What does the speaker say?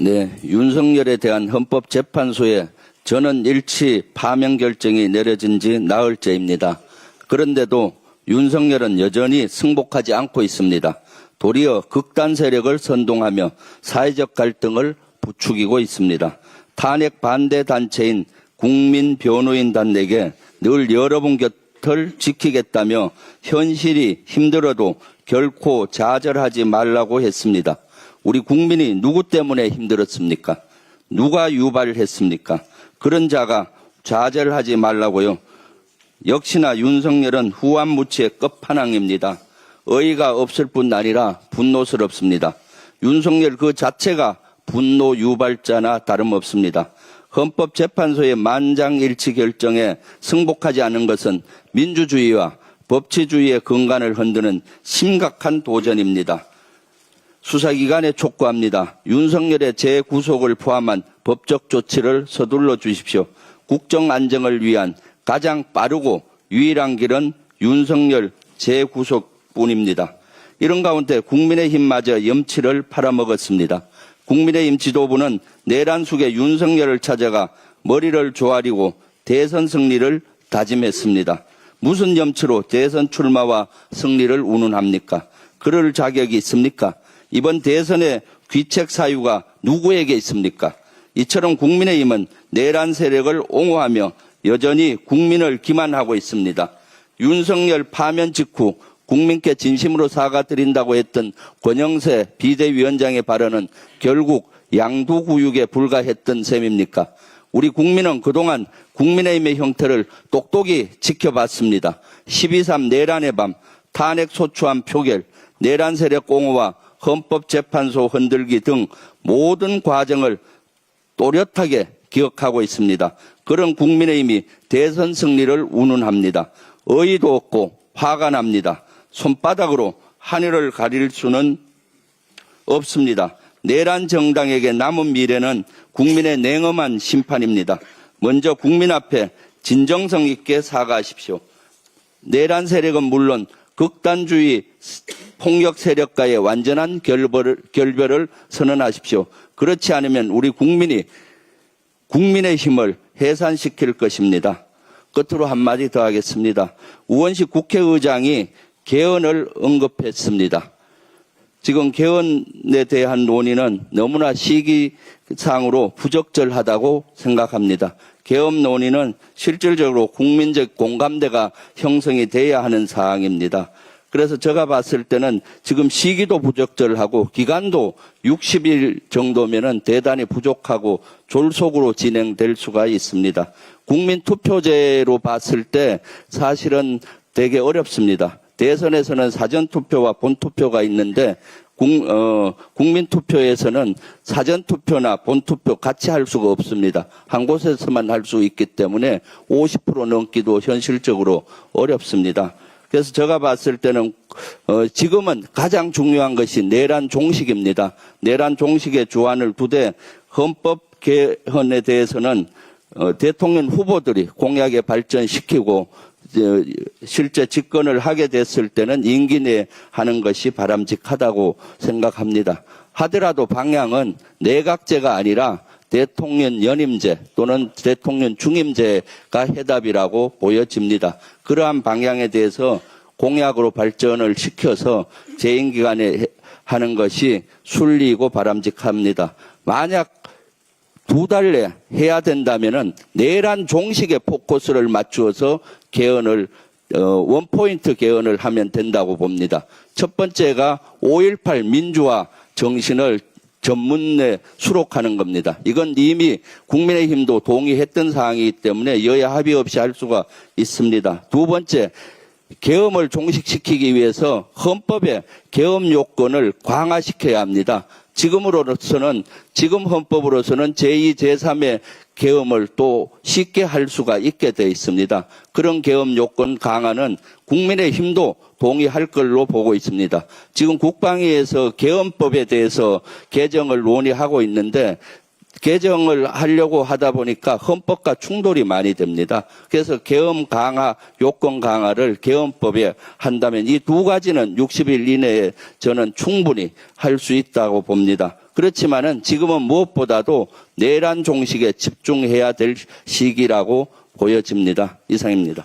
네, 윤석열에 대한 헌법재판소의 전원 일치 파면 결정이 내려진 지 나흘째입니다. 그런데도 윤석열은 여전히 승복하지 않고 있습니다. 도리어 극단 세력을 선동하며 사회적 갈등을 부추기고 있습니다. 탄핵 반대 단체인 국민 변호인 단에게 늘 여러분 곁을 지키겠다며 현실이 힘들어도 결코 좌절하지 말라고 했습니다. 우리 국민이 누구 때문에 힘들었습니까? 누가 유발했습니까? 그런 자가 좌절하지 말라고요. 역시나 윤석열은 후한무치의 끝판왕입니다. 어이가 없을 뿐 아니라 분노스럽습니다. 윤석열 그 자체가 분노 유발자나 다름없습니다. 헌법재판소의 만장일치 결정에 승복하지 않은 것은 민주주의와 법치주의의 근간을 흔드는 심각한 도전입니다. 수사기관에 촉구합니다. 윤석열의 재구속을 포함한 법적 조치를 서둘러 주십시오. 국정 안정을 위한 가장 빠르고 유일한 길은 윤석열 재구속뿐입니다. 이런 가운데 국민의힘마저 염치를 팔아먹었습니다. 국민의힘 지도부는 내란 속에 윤석열을 찾아가 머리를 조아리고 대선 승리를 다짐했습니다. 무슨 염치로 대선 출마와 승리를 운운합니까? 그럴 자격이 있습니까? 이번 대선의 귀책 사유가 누구에게 있습니까? 이처럼 국민의힘은 내란 세력을 옹호하며 여전히 국민을 기만하고 있습니다. 윤석열 파면 직후 국민께 진심으로 사과드린다고 했던 권영세 비대위원장의 발언은 결국 양도구육에 불과했던 셈입니까? 우리 국민은 그동안 국민의힘의 형태를 똑똑히 지켜봤습니다. 12.3 내란의 밤, 탄핵 소추안 표결, 내란 세력 옹호와 헌법재판소 흔들기 등 모든 과정을 또렷하게 기억하고 있습니다. 그런 국민의힘이 대선 승리를 운운합니다. 의의도 없고 화가 납니다. 손바닥으로 하늘을 가릴 수는 없습니다. 내란 정당에게 남은 미래는 국민의 냉엄한 심판입니다. 먼저 국민 앞에 진정성 있게 사과하십시오. 내란 세력은 물론 극단주의 폭력 세력과의 완전한 결별을, 결별을 선언하십시오. 그렇지 않으면 우리 국민이 국민의 힘을 해산시킬 것입니다. 끝으로 한마디 더 하겠습니다. 우원식 국회의장이 개헌을 언급했습니다. 지금 개헌에 대한 논의는 너무나 시기상으로 부적절하다고 생각합니다. 개헌 논의는 실질적으로 국민적 공감대가 형성이 돼야 하는 사항입니다. 그래서 제가 봤을 때는 지금 시기도 부적절하고 기간도 60일 정도면은 대단히 부족하고 졸속으로 진행될 수가 있습니다. 국민 투표제로 봤을 때 사실은 되게 어렵습니다. 대선에서는 사전 투표와 본 투표가 있는데 국, 어, 국민 투표에서는 사전 투표나 본 투표 같이 할 수가 없습니다. 한 곳에서만 할 수 있기 때문에 50% 넘기도 현실적으로 어렵습니다. 그래서 제가 봤을 때는 어, 지금은 가장 중요한 것이 내란 종식입니다. 내란 종식의 주안을 두되 헌법 개헌에 대해서는 어, 대통령 후보들이 공약에 발전시키고 어, 실제 집권을 하게 됐을 때는 임기 내에 하는 것이 바람직하다고 생각합니다. 하더라도 방향은 내각제가 아니라 대통령 연임제 또는 대통령 중임제가 해답이라고 보여집니다. 그러한 방향에 대해서 공약으로 발전을 시켜서 재임 기간에 하는 것이 순리이고 바람직합니다. 만약 두 달 내 해야 된다면은 내란 종식에 포커스를 맞추어서 개헌을 어, 원포인트 개헌을 하면 된다고 봅니다. 첫 번째가 5.18 민주화 정신을 전문에 수록하는 겁니다. 이건 이미 국민의힘도 동의했던 사항이기 때문에 여야 합의 없이 할 수가 있습니다. 두 번째, 계엄을 종식시키기 위해서 헌법의 계엄 요건을 강화시켜야 합니다. 지금으로서는 지금 헌법으로서는 제2, 제3의 계엄을 또 쉽게 할 수가 있게 되어 있습니다. 그런 계엄 요건 강화는 국민의 힘도 동의할 걸로 보고 있습니다. 지금 국방위에서 계엄법에 대해서 개정을 논의하고 있는데 개정을 하려고 하다 보니까 헌법과 충돌이 많이 됩니다. 그래서 계엄 강화, 요건 강화를 계엄법에 한다면 이 두 가지는 60일 이내에 저는 충분히 할 수 있다고 봅니다. 그렇지만은 지금은 무엇보다도 내란 종식에 집중해야 될 시기라고 보여집니다. 이상입니다.